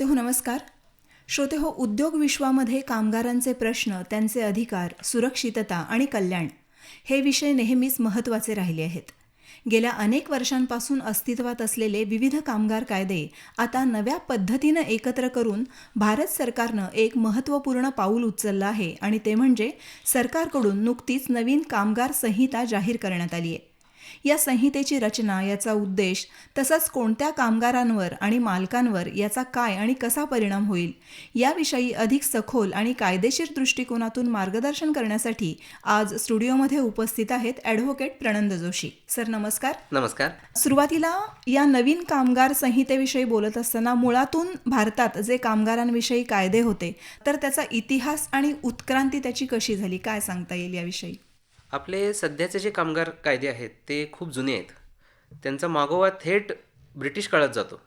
श्रोते हो नमस्कार. श्रोते हो उद्योग विश्वामध्ये कामगारांचे प्रश्न त्यांचे अधिकार सुरक्षितता आणि कल्याण हे विषय नेहमीच महत्त्वाचे राहिले आहेत. गेल्या अनेक वर्षांपासून अस्तित्वात असलेले विविध कामगार कायदे आता नव्या पद्धतीनं एकत्र करून भारत सरकारनं एक महत्त्वपूर्ण पाऊल उचललं आहे आणि ते म्हणजे सरकारकडून नुकतीच नवीन कामगार संहिता जाहीर करण्यात आली आहे. या संहितेची रचना याचा उद्देश तसंच कोणत्या कामगारांवर आणि मालकांवर याचा काय आणि कसा परिणाम होईल याविषयी अधिक सखोल आणि कायदेशीर दृष्टिकोनातून मार्गदर्शन करण्यासाठी आज स्टुडिओमध्ये उपस्थित आहेत ॲडव्होकेट प्रणंद जोशी. सर नमस्कार. नमस्कार. सुरुवातीला या नवीन कामगार संहितेविषयी बोलत असताना मुळातून भारतात जे कामगारांविषयी कायदे होते तर त्याचा इतिहास आणि उत्क्रांती त्याची कशी झाली काय सांगता येईल याविषयी? आपले सध्याचे जे कामगार कायदे आहेत ते खूप जुने आहेत. त्यांचा मागोवा थेट ब्रिटिश काळात जातो.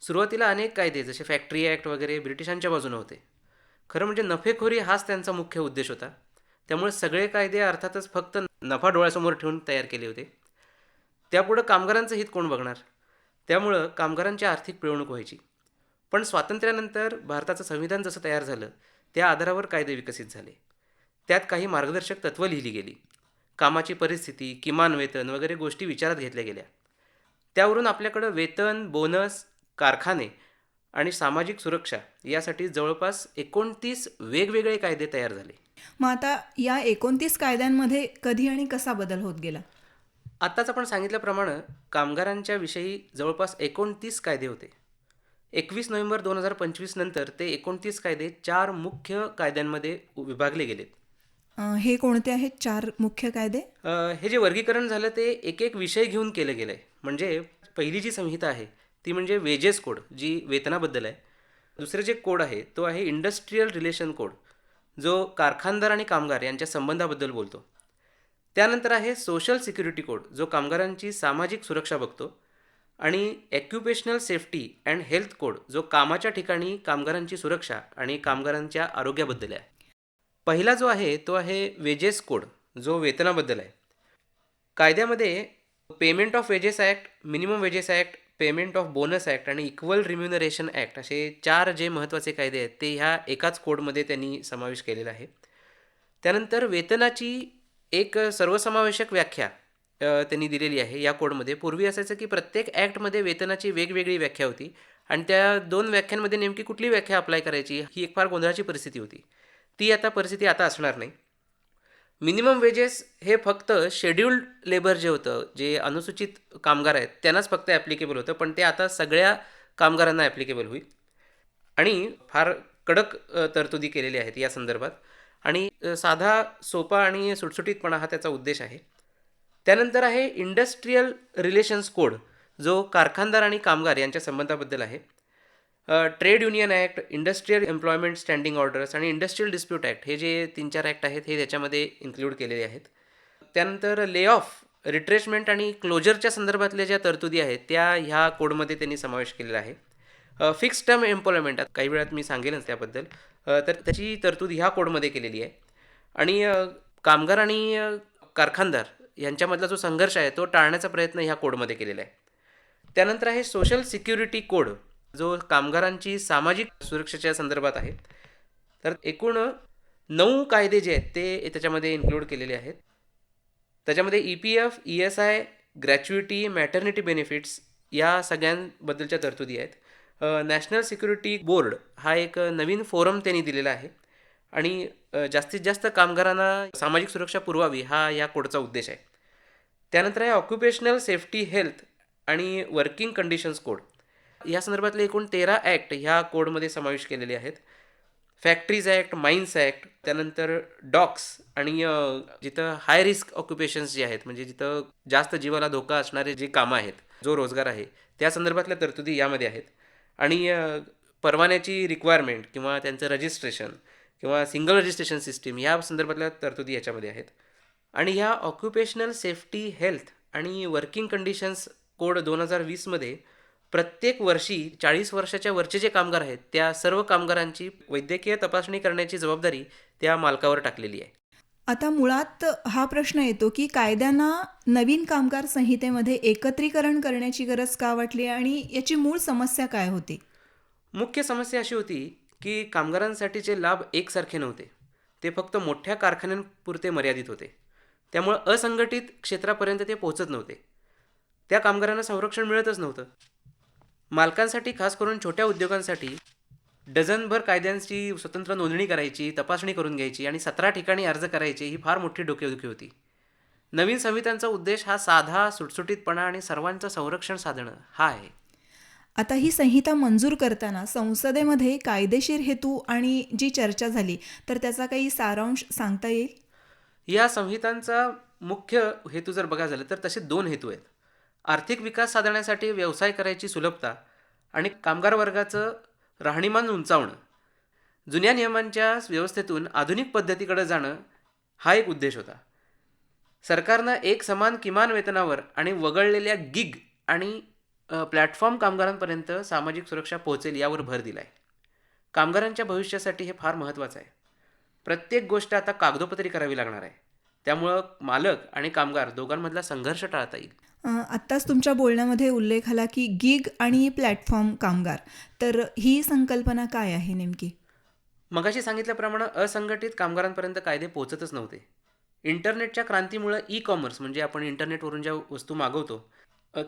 सुरुवातीला अनेक कायदे जसे फॅक्टरी ॲक्ट वगैरे ब्रिटिशांच्या बाजूने होते. खरं म्हणजे नफेखोरी हाच त्यांचा मुख्य उद्देश होता. त्यामुळे सगळे कायदे अर्थातच फक्त नफा डोळ्यासमोर ठेवून तयार केले होते. त्यापुढं कामगारांचं हित कोण बघणार? त्यामुळं कामगारांची आर्थिक पिळवणूक व्हायची. पण स्वातंत्र्यानंतर भारताचं संविधान जसं तयार झालं त्या आधारावर कायदे विकसित झाले. त्यात काही मार्गदर्शक तत्त्वं लिहिली गेली. कामाची परिस्थिती किमान वेतन वगैरे गोष्टी विचारात घेतल्या गेल्या. त्यावरून आपल्याकडं वेतन बोनस कारखाने आणि सामाजिक सुरक्षा यासाठी जवळपास एकोणतीस वेगवेगळे कायदे तयार झाले. मग आता या एकोणतीस कायद्यांमध्ये कधी आणि कसा बदल होत गेला? आत्ताच आपण सांगितल्याप्रमाणे कामगारांच्या विषयी जवळपास एकोणतीस कायदे होते. एकवीस नोव्हेंबर दोन हजार पंचवीस नंतर ते एकोणतीस कायदे चार मुख्य कायद्यांमध्ये विभागले गेलेत. हे कोणते आहेत? चार मुख्य कायदे? हे जे वर्गीकरण झालं ते एक एक विषय घेऊन केलं गेलं आहे म्हणजे पहिली जी संहिता आहे ती म्हणजे वेजेस कोड जी वेतनाबद्दल आहे. दुसरे जे कोड आहे तो आहे इंडस्ट्रीयल रिलेशन कोड जो कारखानदार आणि कामगार यांच्या संबंधाबद्दल बोलतो. त्यानंतर आहे सोशल सिक्युरिटी कोड जो कामगारांची सामाजिक सुरक्षा बघतो. आणि occupational safety and health code जो कामाच्या ठिकाणी कामगारांची सुरक्षा आणि कामगारांच्या आरोग्याबद्दल आहे. पहिला जो आहे तो आहे वेजेस कोड जो वेतनाबद्दल आहे. कायद्यामध्ये payment of wages act minimum wages act payment of bonus act आणि इक्वल रिम्युनरेशन ॲक्ट असे चार जे महत्त्वाचे कायदे आहेत ते ह्या एकाच कोडमध्ये त्यांनी समावेश केलेला आहे. त्यानंतर वेतनाची एक सर्वसमावेशक व्याख्या त्यांनी दिलेली आहे या कोडमध्ये. पूर्वी असायचं की प्रत्येक ॲक्टमध्ये वेतनाची वेगवेगळी व्याख्या होती आणि त्या दोन व्याख्यांमध्ये नेमकी कुठली व्याख्या अप्लाय करायची ही एक फार गोंधळाची परिस्थिती होती. ती आता परिस्थिती आता असणार नाही. मिनिमम वेजेस हे फक्त शेड्युल्ड लेबर जे होतं जे अनुसूचित कामगार आहेत त्यांनाच फक्त ॲप्लिकेबल होतं पण ते आता सगळ्या कामगारांना ॲप्लिकेबल होईल. आणि फार कडक तरतुदी केलेल्या आहेत या संदर्भात. आणि साधा सोपा आणि सुटसुटीतपणा हा त्याचा उद्देश आहे. त्यानंतर आहे इंडस्ट्रीयल रिलेशन्स कोड जो कारखानदार आणि कामगार यांच्या संबंधाबद्दल आहे. Trade union act industrial employment standing orders आणि इंडस्ट्रीयल डिस्प्यूट ॲक्ट हे जे तीन चार ॲक्ट आहेत हे त्याच्यामध्ये इन्क्लूड केलेले आहेत. त्यानंतर ले ऑफ रिट्रेशमेंट आणि क्लोजरच्या संदर्भातल्या ज्या तरतुदी आहेत त्या ह्या कोडमध्ये त्यांनी समावेश केलेला आहे. फिक्स्ड टर्म एम्प्लॉयमेंट काही वेळात मी सांगेनच त्याबद्दल. तर त्याची तरतूद ह्या कोडमध्ये केलेली आहे. आणि कामगार आणि कारखानदार यांच्यामधला जो संघर्ष आहे तो टाळण्याचा प्रयत्न ह्या कोडमध्ये केलेला आहे. त्यानंतर आहे सोशल सिक्युरिटी कोड जो कामगारांची सामाजिक सुरक्षेच्या संदर्भात आहे तर एकूण नऊ कायदे जे आहेत ते त्याच्यामध्ये इन्क्लूड केलेले आहेत. त्याच्यामध्ये E P F E S I gratuity maternity benefits या सगळ्यांबद्दलच्या तरतुदी आहेत. नॅशनल सिक्युरिटी बोर्ड हा एक नवीन फोरम त्यांनी दिलेला आहे. आणि जास्तीत जास्त कामगारांना सामाजिक सुरक्षा पुरवावी हा या कोडचा उद्देश आहे. त्यानंतर आहे ऑक्युपेशनल सेफ्टी हेल्थ आणि वर्किंग कंडिशन्स कोड या संदर्भातले एकूण तेरा ॲक्ट ह्या कोडमध्ये समावेश केलेले आहेत. फॅक्टरीज ॲक्ट माइन्स ॲक्ट त्यानंतर डॉक्स आणि जिथं हाय रिस्क ऑक्युपेशन्स जे आहेत म्हणजे जिथं जास्त जीवाला धोका असणारे जे कामं आहेत जो रोजगार आहे त्या संदर्भातल्या तरतुदी यामध्ये आहेत. आणि परवान्याची रिक्वायरमेंट किंवा त्यांचं रजिस्ट्रेशन किंवा सिंगल रजिस्ट्रेशन सिस्टीम या संदर्भातल्या तरतुदी याच्यामध्ये आहेत. आणि ह्या ऑक्युपेशनल सेफ्टी हेल्थ आणि वर्किंग कंडिशन्स कोड दोन हजार वीसमध्ये प्रत्येक वर्षी चाळीस वर्षाच्या वरचे जे कामगार आहेत त्या सर्व कामगारांची वैद्यकीय तपासणी करण्याची जबाबदारी त्या मालकावर टाकलेली आहे. आता मुळात हा प्रश्न येतो की कायद्यांना नवीन कामगार संहितेमध्ये एकत्रीकरण करण्याची गरज का वाटली आणि याची मूळ समस्या काय होती? मुख्य समस्या अशी होती की कामगारांसाठीचे लाभ एकसारखे नव्हते. ते फक्त मोठ्या कारखान्यांपुरते मर्यादित होते. त्यामुळं असंघटित क्षेत्रापर्यंत ते पोहोचत नव्हते. त्या कामगारांना संरक्षण मिळतच नव्हतं. मालकांसाठी खास करून छोट्या उद्योगांसाठी डझनभर कायद्यांची स्वतंत्र नोंदणी करायची तपासणी करून घ्यायची आणि सतरा ठिकाणी अर्ज करायचे ही फार मोठी डोकेदुखी होती. नवीन संहितांचा उद्देश हा साधा सुटसुटीतपणा आणि सर्वांचं संरक्षण साधणं. हा आहे. आता ही संहिता मंजूर करताना संसदेमध्ये कायदेशीर हेतू आणि जी चर्चा झाली तर त्याचा काही सारांश सांगता येईल? या संहितांचा मुख्य हेतू जर बघा झालं तर तसे दोन हेतू आहेत. आर्थिक विकास साधण्यासाठी व्यवसाय करायची सुलभता आणि कामगार वर्गाचं राहणीमान उंचावणं. जुन्या नियमांच्या व्यवस्थेतून आधुनिक पद्धतीकडे जाणं हा एक उद्देश होता. सरकारनं एक समान किमान वेतनावर आणि वगळलेल्या गिग आणि प्लॅटफॉर्म कामगारांपर्यंत सामाजिक सुरक्षा पोहोचेल यावर भर दिला आहे कामगारांच्या भविष्यासाठी हे फार महत्त्वाचं आहे. प्रत्येक गोष्ट आता कागदोपत्री करावी लागणार आहे. त्यामुळं मालक आणि कामगार दोघांमधला संघर्ष टाळता येईल. आत्ताच तुमच्या बोलण्यामध्ये उल्लेख आला की गिग आणि प्लॅटफॉर्म कामगार. तर ही संकल्पना काय आहे नेमकी? मगाशी सांगितल्याप्रमाणे असंघटित कामगारांपर्यंत कायदे पोहोचतच नव्हते. इंटरनेटच्या क्रांतीमुळं ई कॉमर्स म्हणजे आपण इंटरनेटवरून ज्या वस्तू मागवतो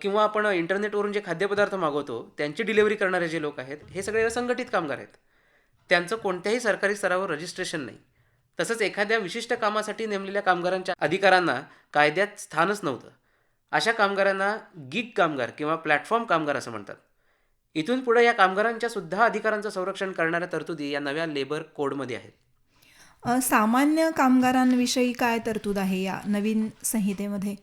किंवा आपण इंटरनेटवरून जे खाद्यपदार्थ मागवतो त्यांची डिलिव्हरी करणारे जे लोक आहेत हे सगळे असंघटित कामगार आहेत. त्यांचं कोणत्याही सरकारी स्तरावर रजिस्ट्रेशन नाही. तसंच एखाद्या विशिष्ट कामासाठी नेमलेल्या कामगारांच्या अधिकारांना कायद्यात स्थानच नव्हतं. अशा कामगारांना गिग कामगार किंवा प्लॅटफॉर्म कामगार असं म्हणतात. इथून पुढे या कामगारांच्या सुद्धा अधिकारांचं संरक्षण करणाऱ्या तरतुदी या नव्या लेबर कोडमध्ये आहेत. सामान्य कामगारांविषयी काय तरतूद आहे या नवीन संहितेमध्ये?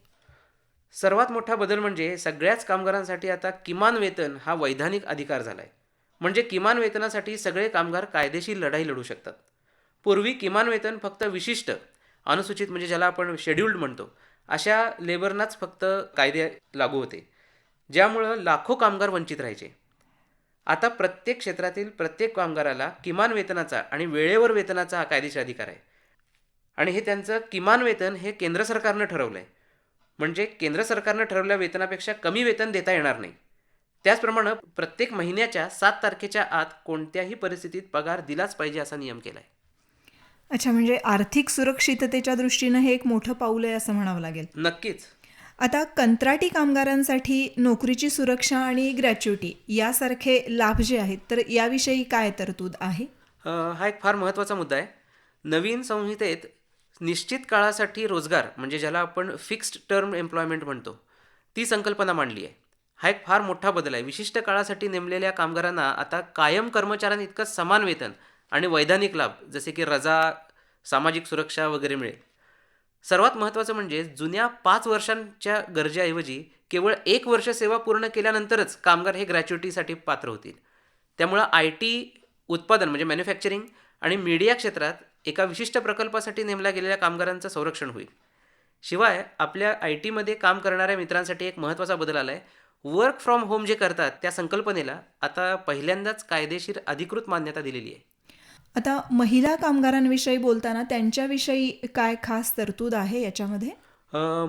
सर्वात मोठा बदल म्हणजे सगळ्याच कामगारांसाठी आता किमान वेतन हा वैधानिक अधिकार झाला आहे म्हणजे किमान वेतनासाठी सगळे कामगार कायदेशीर लढाई लढू शकतात. पूर्वी किमान वेतन फक्त विशिष्ट अनुसूचित म्हणजे ज्याला आपण शेड्युल्ड म्हणतो अशा लेबरनाच फक्त कायदे लागू होते ज्यामुळं लाखो कामगार वंचित राहायचे. आता प्रत्येक क्षेत्रातील प्रत्येक कामगाराला किमान वेतनाचा आणि वेळेवर वेतनाचा हा कायदेशीर अधिकार आहे. आणि हे त्यांचं किमान वेतन हे केंद्र सरकारनं ठरवलं आहे म्हणजे केंद्र सरकारनं ठरवलेल्या वेतनापेक्षा कमी वेतन देता येणार नाही. त्याचप्रमाणे प्रत्येक महिन्याच्या सात तारखेच्या आत कोणत्याही परिस्थितीत पगार दिलाच पाहिजे असा नियम केला आहे अच्छा म्हणजे आर्थिक सुरक्षिततेच्या दृष्टीनं हे एक मोठं पाऊल आहे असं म्हणावं लागेल. नक्कीच. आता कंत्राटी कामगारांसाठी नोकरीची सुरक्षा आणि ग्रॅच्युटी यासारखे लाभ जे आहेत तर याविषयी काय तरतूद आहे? हा एक फार महत्त्वाचा मुद्दा आहे. नवीन संहितेत निश्चित काळासाठी रोजगार म्हणजे ज्याला आपण फिक्स्ड टर्म एम्प्लॉयमेंट म्हणतो ती संकल्पना मांडली आहे. हा एक फार मोठा बदल आहे. विशिष्ट काळासाठी नेमलेल्या कामगारांना आता कायम कर्मचाऱ्यांइतकंच समान वेतन आणि वैधानिक लाभ जसे की रजा सामाजिक सुरक्षा वगैरे मिळेल. सर्वात महत्त्वाचं म्हणजे जुन्या पाच वर्षांच्या गरजेऐवजी केवळ एक वर्ष सेवा पूर्ण केल्यानंतरच कामगार हे ग्रॅच्युटीसाठी पात्र होतील. त्यामुळं आय टी उत्पादन म्हणजे मॅन्युफॅक्चरिंग आणि मीडिया क्षेत्रात एका विशिष्ट प्रकल्पासाठी नेमल्या गेलेल्या कामगारांचं संरक्षण होईल. शिवाय आपल्या आय टीमध्ये काम करणाऱ्या मित्रांसाठी एक महत्त्वाचा बदल आला आहे वर्क फ्रॉम होम जे करतात त्या संकल्पनेला आता पहिल्यांदाच कायदेशीर अधिकृत मान्यता दिलेली आहे. आता महिला कामगारांविषयी बोलताना त्यांच्याविषयी काय खास तरतूद आहे याच्यामध्ये?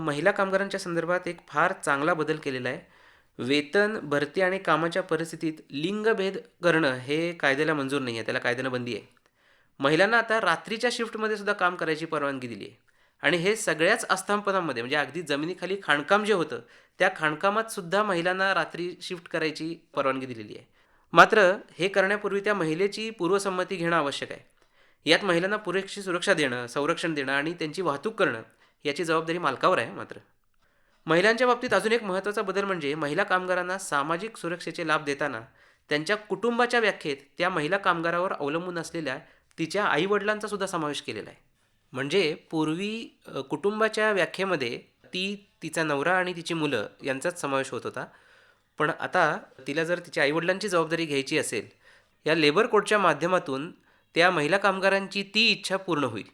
महिला कामगारांच्या संदर्भात एक फार चांगला बदल केलेला आहे. वेतन भरती आणि कामाच्या परिस्थितीत लिंगभेद करणं हे कायद्याला मंजूर नाही आहे त्याला कायद्यानं बंदी आहे. महिलांना आता रात्रीच्या शिफ्टमध्ये सुद्धा काम करायची परवानगी दिली आहे आणि हे सगळ्याच आस्थापनांमध्ये म्हणजे अगदी जमिनीखाली खाणकाम जे होतं त्या खाणकामात सुद्धा महिलांना रात्री शिफ्ट करायची परवानगी दिलेली आहे. मात्र हे करण्यापूर्वी त्या महिलेची पूर्वसंमती घेणं आवश्यक आहे. यात महिलांना पुरेशी सुरक्षा देणं संरक्षण देणं आणि त्यांची वाहतूक करणं याची जबाबदारी मालकावर आहे मात्र. महिलांच्या बाबतीत अजून एक महत्त्वाचा बदल म्हणजे महिला कामगारांना सामाजिक सुरक्षेचे लाभ देताना त्यांच्या कुटुंबाच्या व्याख्येत त्या महिला कामगारावर अवलंबून असलेल्या तिच्या आईवडिलांचा सुद्धा समावेश केलेला आहे. म्हणजे पूर्वी कुटुंबाच्या व्याख्येमध्ये ती तिचा नवरा आणि तिची मुलं यांचाच समावेश होत होता. पण आता तिला जर तिच्या आईवडिलांची जबाबदारी घ्यायची असेल या लेबर कोडच्या माध्यमातून त्या महिला कामगारांची ती इच्छा पूर्ण होईल.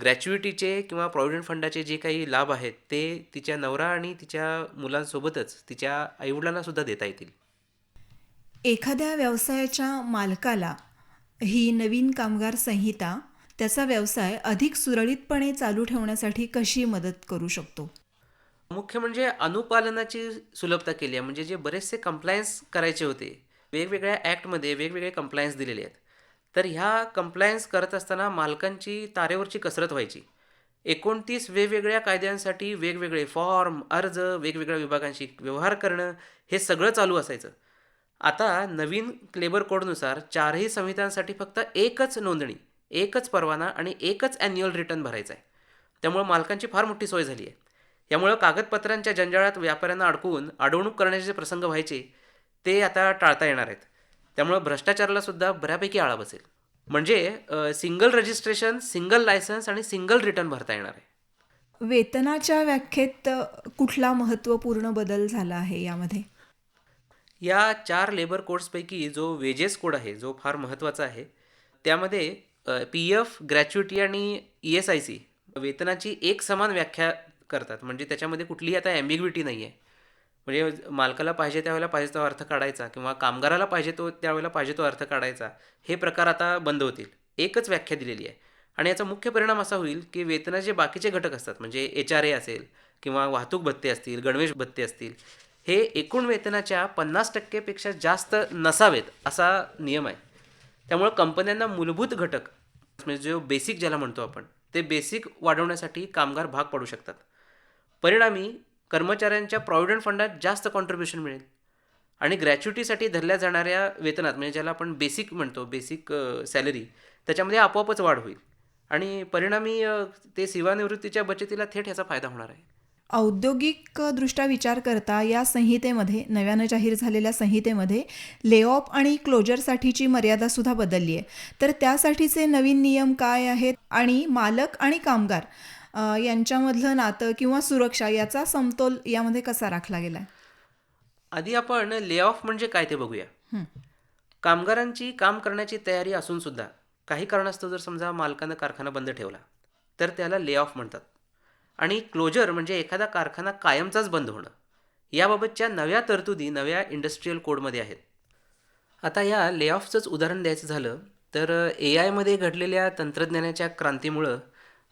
ग्रॅच्युइटीचे किंवा प्रॉव्हिडंट फंडाचे जे काही लाभ आहेत ते तिच्या नवरा आणि तिच्या मुलांसोबतच तिच्या आईवडिलांनासुद्धा देता येतील. एखाद्या व्यवसायाच्या मालकाला ही नवीन कामगार संहिता त्याचा व्यवसाय अधिक सुरळीतपणे चालू ठेवण्यासाठी कशी मदत करू शकतो? मुख्य म्हणजे अनुपालनाची सुलभता केली आहे. म्हणजे जे बरेचसे कंप्लायन्स करायचे होते वेगवेगळ्या ॲक्टमध्ये वेगवेगळे कंप्लायन्स दिलेले आहेत. तर ह्या कंप्लायन्स करत असताना मालकांची तारेवरची कसरत व्हायची. एकोणतीस वेगवेगळ्या कायद्यांसाठी वेगवेगळे फॉर्म अर्ज वेगवेगळ्या विभागांशी व्यवहार करणं हे सगळं चालू असायचं. आता नवीन लेबर कोडनुसार चारही संहितांसाठी फक्त एकच नोंदणी एकच परवाना आणि एकच ॲन्युअल रिटर्न भरायचा आहे. त्यामुळं मालकांची फार मोठी सोय झाली आहे. यामुळं कागदपत्रांच्या जंजाळात व्यापाऱ्यांना अडकवून अडवणूक करण्याचे जे प्रसंग व्हायचे ते आता टाळता येणार आहेत. त्यामुळं भ्रष्टाचाराला सुद्धा बऱ्यापैकी आळा बसेल. म्हणजे सिंगल रजिस्ट्रेशन सिंगल लायसन्स आणि सिंगल रिटर्न भरता येणार आहे. वेतनाच्या व्याख्येत कुठला महत्त्वपूर्ण बदल झाला आहे यामध्ये? या चार लेबर कोड्सपैकी जो वेजेस कोड आहे जो फार महत्त्वाचा आहे त्यामध्ये पी एफ ग्रॅच्युटी आणि ई एस आय सी वेतनाची एक समान व्याख्या करतात. म्हणजे त्याच्यामध्ये कुठलीही आता ॲम्बिग्विटी नाही आहे म्हणजे मालकाला पाहिजे त्यावेळेला पाहिजे तो अर्थ काढायचा किंवा कामगाराला पाहिजे तो त्यावेळेला पाहिजे तो अर्थ काढायचा हे प्रकार आता बंद होतील. एकच व्याख्या दिलेली आहे. आणि याचा मुख्य परिणाम असा होईल की वेतनाचे जे बाकीचे घटक असतात म्हणजे एच आर ए असेल किंवा वाहतूक भत्ते असतील गणवेश भत्ते असतील हे एकूण वेतनाच्या पन्नास टक्केपेक्षा जास्त नसावेत असा नियम आहे. त्यामुळं कंपन्यांना मूलभूत घटक म्हणजे जो बेसिक ज्याला म्हणतो आपण ते बेसिक वाढवण्यासाठी कामगार भाग पडू शकतात. परिणामी कर्मचाऱ्यांच्या प्रॉव्हिडंट फंडात जास्त कॉन्ट्रीब्युशन मिळेल. आणि ग्रॅच्युटीसाठी धरल्या जाणाऱ्या वेतनात म्हणजे ज्याला आपण बेसिक म्हणतो बेसिक सॅलरी त्याच्यामध्ये आपोआपच वाढ होईल. आणि परिणामी ते सेवानिवृत्तीच्या बचतीला थेट ह्याचा फायदा होणार आहे. औद्योगिकदृष्ट्या विचार करता या संहितेमध्ये नव्यानं जाहीर झालेल्या संहितेमध्ये लेऑफ आणि क्लोजरसाठीची मर्यादासुद्धा बदलली आहे. तर त्यासाठीचे नवीन नियम काय आहेत? आणि मालक आणि कामगार यांच्यामधलं नातं किंवा सुरक्षा याचा समतोल यामध्ये कसा राखला गेला आधी आपण ले ऑफ म्हणजे काय ते बघूया. कामगारांची काम करण्याची तयारी असून सुद्धा काही कारणास्तव जर समजा मालकानं कारखाना बंद ठेवला तर त्याला ले ऑफ म्हणतात. आणि क्लोजर म्हणजे एखादा कारखाना कायमचाच बंद होणं. याबाबतच्या नव्या तरतुदी नव्या इंडस्ट्रीयल कोडमध्ये आहेत. आता या ले ऑफचंच उदाहरण द्यायचं झालं तर ए आयमध्ये घडलेल्या तंत्रज्ञानाच्या क्रांतीमुळं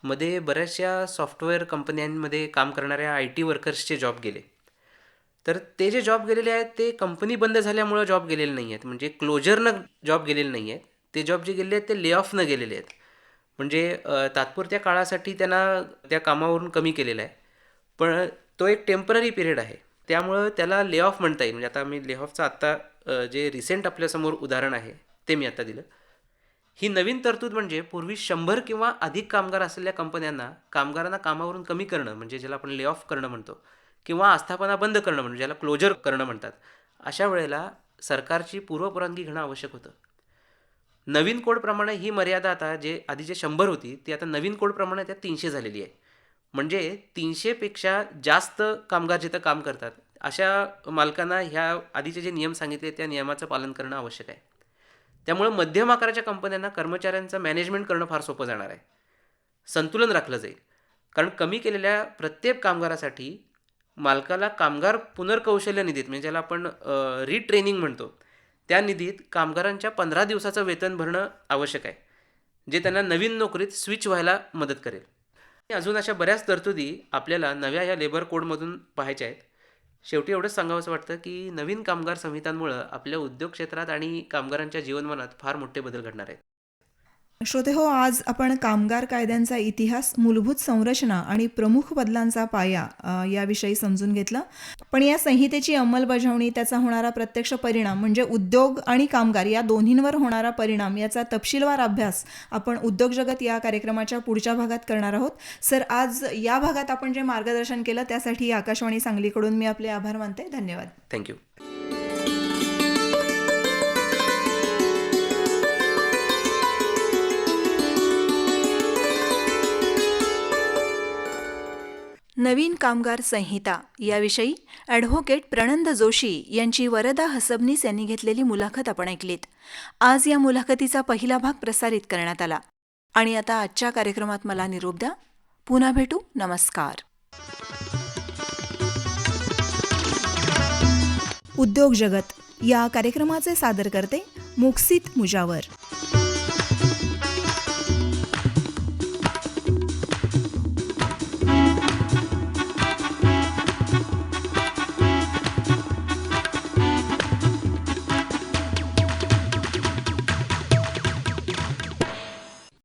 मध्ये बऱ्याचशा सॉफ्टवेअर कंपन्यांमध्ये काम करणाऱ्या आय टी वर्कर्सचे जॉब गेले. तर ते जे जॉब गेलेले आहेत ते कंपनी बंद झाल्यामुळं जॉब गेलेले नाही आहेत म्हणजे क्लोजरनं जॉब गेलेले नाही आहेत ते जॉब जे गेलेले आहेत ते ले ऑफनं गेलेले आहेत. म्हणजे तात्पुरत्या काळासाठी त्यांना त्या कामावरून कमी केलेलं आहे. पण तो एक टेंपररी पिरियड आहे. त्यामुळं त्याला ले ऑफ म्हणता येईल. म्हणजे आता मी ले ऑफचं आत्ता जे रिसेंट आपल्यासमोर उदाहरण आहे ते मी आता दिलं. ही नवीन तरतूद म्हणजे पूर्वी शंभर किंवा अधिक कामगार असलेल्या कंपन्यांना कामगारांना कामावरून कमी करणं म्हणजे ज्याला आपण ले ऑफ करणं म्हणतो किंवा आस्थापना बंद करणं म्हणजे ज्याला क्लोजर करणं म्हणतात. अशा वेळेला सरकारची पूर्वपरवानगी घेणं आवश्यक होतं. नवीन कोडप्रमाणे ही मर्यादा आता जे आधी जे शंभर होती ती आता नवीन कोडप्रमाणे त्या तीनशे झालेली आहे. म्हणजे तीनशेपेक्षा जास्त कामगार जिथं काम करतात अशा मालकांना ह्या आधीचे जे नियम सांगितले त्या नियमाचं पालन करणं आवश्यक आहे. त्यामुळं मध्यम आकाराच्या कंपन्यांना कर्मचाऱ्यांचं मॅनेजमेंट करणं फार सोपं जाणार आहे. संतुलन राखलं जाईल. कारण कमी केलेल्या प्रत्येक कामगारासाठी मालकाला कामगार पुनर्कौशल्य निधीत म्हणजे ज्याला आपण रिट्रेनिंग म्हणतो त्या निधीत कामगारांच्या पंधरा दिवसाचं वेतन भरणं आवश्यक आहे जे त्यांना नवीन नोकरीत स्विच व्हायला मदत करेल. आणि अजून अशा बऱ्याच तरतुदी आपल्याला नव्या या लेबर कोडमधून पाहायच्या आहेत. शेवटी एवढंच सांगावंसं वाटतं की नवीन कामगार संहितांमुळं आपल्या उद्योग क्षेत्रात आणि कामगारांच्या जीवनमानात फार मोठे बदल घडणार आहेत. श्रोते हो आज आपण कामगार कायद्यांचा इतिहास मूलभूत संरचना आणि प्रमुख बदलांचा पाया याविषयी समजून घेतलं. पण या संहितेची अंमलबजावणी त्याचा होणारा प्रत्यक्ष परिणाम म्हणजे उद्योग आणि कामगार या दोन्हींवर होणारा परिणाम याचा तपशीलवार अभ्यास आपण उद्योग जगत या कार्यक्रमाच्या पुढच्या भागात करणार आहोत. सर आज या भागात आपण जे मार्गदर्शन केलं त्यासाठी आकाशवाणी सांगलीकडून मी आपले आभार मानते. धन्यवाद. थँक्यू नवीन कामगार संहिता याविषयी ॲडव्होकेट प्रणंद जोशी यांची वरदा हसबनीस यांनी घेतलेली मुलाखत आपण ऐकलीत. आज या मुलाखतीचा पहिला भाग प्रसारित करण्यात आला. आणि आता आजच्या कार्यक्रमात मला निरोप द्या. पुन्हा भेटू. नमस्कार. उद्योग जगत या कार्यक्रमाचे सादर करते मुक्सित मुजावर.